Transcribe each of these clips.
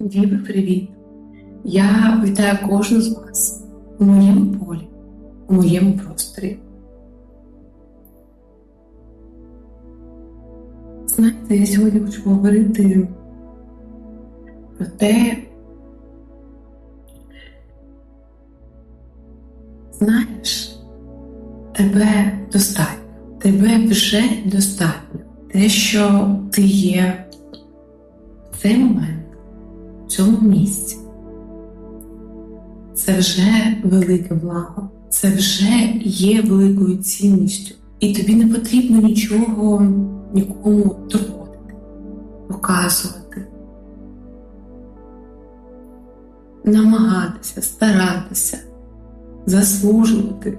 Діви, привіт! Я вітаю кожну з вас у моєму полі, у моєму просторі. Знаєте, я сьогодні хочу поговорити про те, знаєш, тебе достатньо, тебе вже достатньо. Те, що ти є в цей момент, цьому місці. Це вже велике благо, це вже є великою цінністю, і тобі не потрібно нічого нікому доводити, показувати, намагатися, старатися, заслужувати,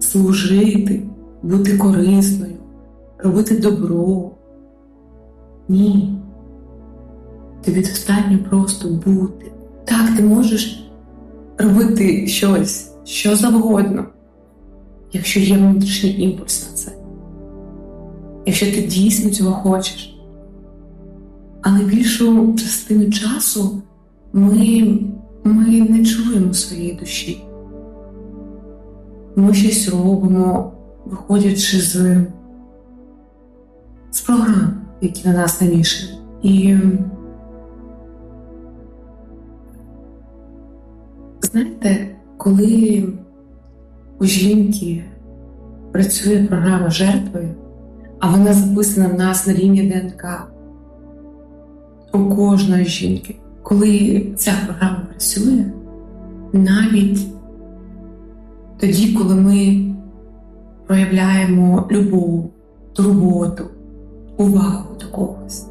служити, бути корисною, робити добро. Ні. Тобі достатньо просто бути. Так, ти можеш робити щось, що завгодно, якщо є внутрішній імпульс на це, якщо ти дійсно цього хочеш. Але більшу частину часу ми, ми не чуємо своєї душі. Ми щось робимо, виходячи з, з програм, які на нас навішані. І знаєте, коли у жінки працює програма жертвою, а вона записана в нас на рівні ДНК у кожної жінки, коли ця програма працює, навіть тоді, коли ми проявляємо любов, турботу, увагу до когось,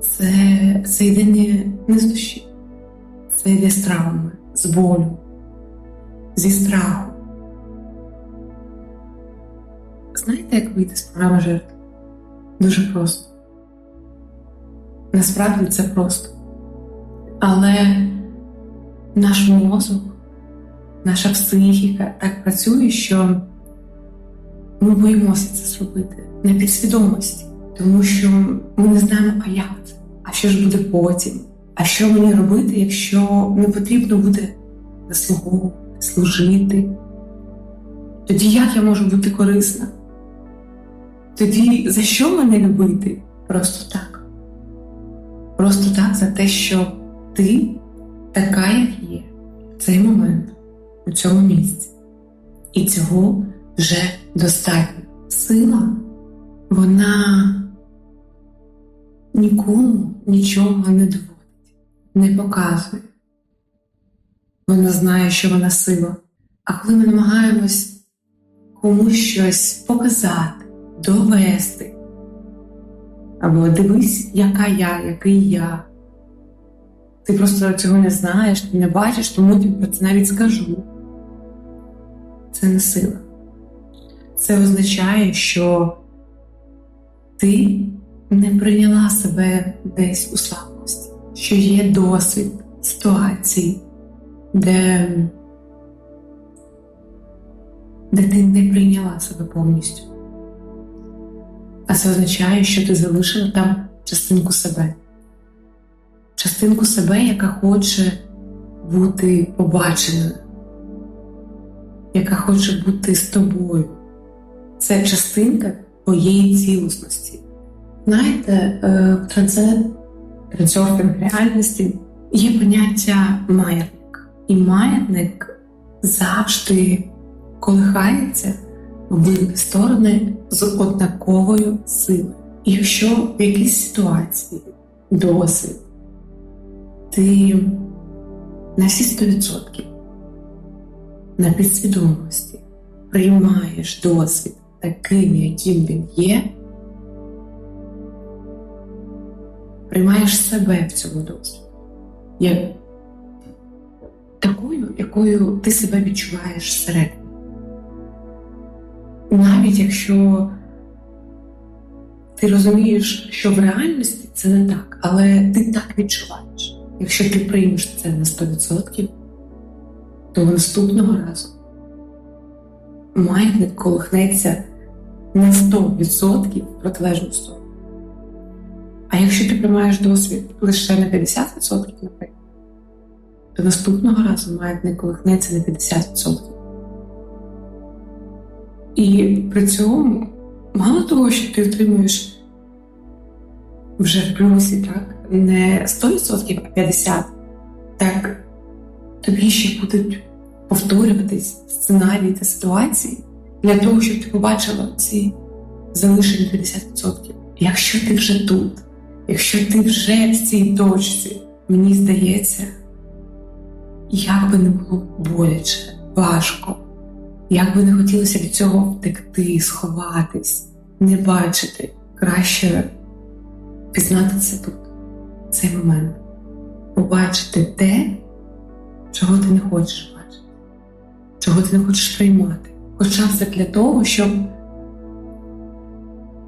це, це йде не, не з душі це йде з травми, з болю, зі страху. Знаєте, як вийти з програми жертв? Дуже просто. Насправді це просто. Але наш мозок, наша психіка так працює, що ми боїмося це зробити на підсвідомості, тому що ми не знаємо, а як це, а що ж буде потім. А що мені робити, якщо не потрібно буде заслуговувати, служити? Тоді як я можу бути корисна? Тоді за що мене любити? Просто так. Просто так за те, що ти така, як є, в цей момент, у цьому місці. І цього вже достатньо. Сила, вона нікому нічого не доводить не показує. Вона знає, що вона сила. А коли ми намагаємось комусь щось показати, довести, або дивись, яка я, який я. Ти просто цього не знаєш, ти не бачиш, тому тобі про це навіть скажу. Це не сила. Це означає, що ти не прийняла себе десь у славу що є досвід ситуації, де, де ти не прийняла себе повністю. А це означає, що ти залишила там частинку себе, частинку себе, яка хоче бути побаченою, яка хоче бути з тобою. Це частинка твоєї цілісності. Знаєте, е, в трансерфінг реальності є поняття маятник. І маятник завжди колихається в обидві сторони з однаковою силою. І якщо в якійсь ситуації досвід ти на всі 100% на підсвідомості приймаєш досвід таким, яким він є. Приймаєш себе в цьому досвіді, як такою, якою ти себе відчуваєш всередині. Навіть якщо ти розумієш, що в реальності це не так, але ти так відчуваєш. Якщо ти приймеш це на 100%, то наступного разу маятник колихнеться на 100% в протилежну сторону. А якщо ти приймаєш досвід лише на 50%, наприклад, то наступного разу не колихнеться на 50%. І при цьому мало того, що ти отримуєш вже в плюсі, так, не 100%, а 50%, так тобі ще будуть повторюватись сценарії та ситуації для того, щоб ти побачила ці залишені 50%. Якщо ти вже тут, якщо ти вже в цій точці, мені здається, як би не було боляче, важко, як би не хотілося від цього втекти, сховатись, не бачити, краще пізнати це тут, цей момент, побачити те, чого ти не хочеш бачити, чого ти не хочеш приймати. Хоча це для того, щоб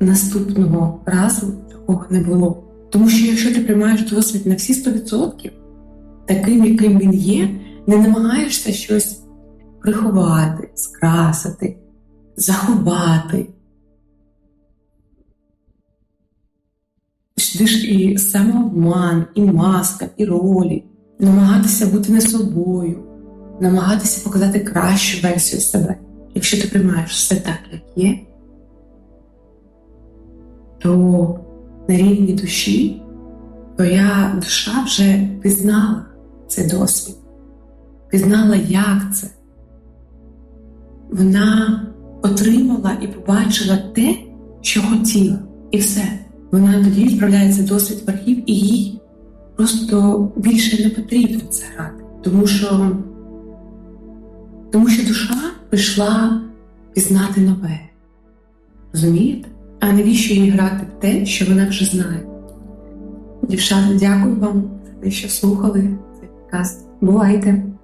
наступного разу такого не було. Тому що якщо ти приймаєш досвід на всі 100%, таким, яким він є, не намагаєшся щось приховати, скрасити, заховати. Сюди ж і самообман, і маска, і ролі, намагатися бути не собою, намагатися показати кращу версію себе. Якщо ти приймаєш все так, як є, то на рівні душі твоя душа вже пізнала цей досвід, пізнала, як це. Вона отримала і побачила те, що хотіла, і все. Вона тоді відправляється досвід в архів, і їй просто більше не потрібно це грати, тому що, тому що душа прийшла пізнати нове. Розумієте? А навіщо їй грати в те, що вона вже знає? Дівчата, дякую вам за те, що слухали цей подкаст. Бувайте!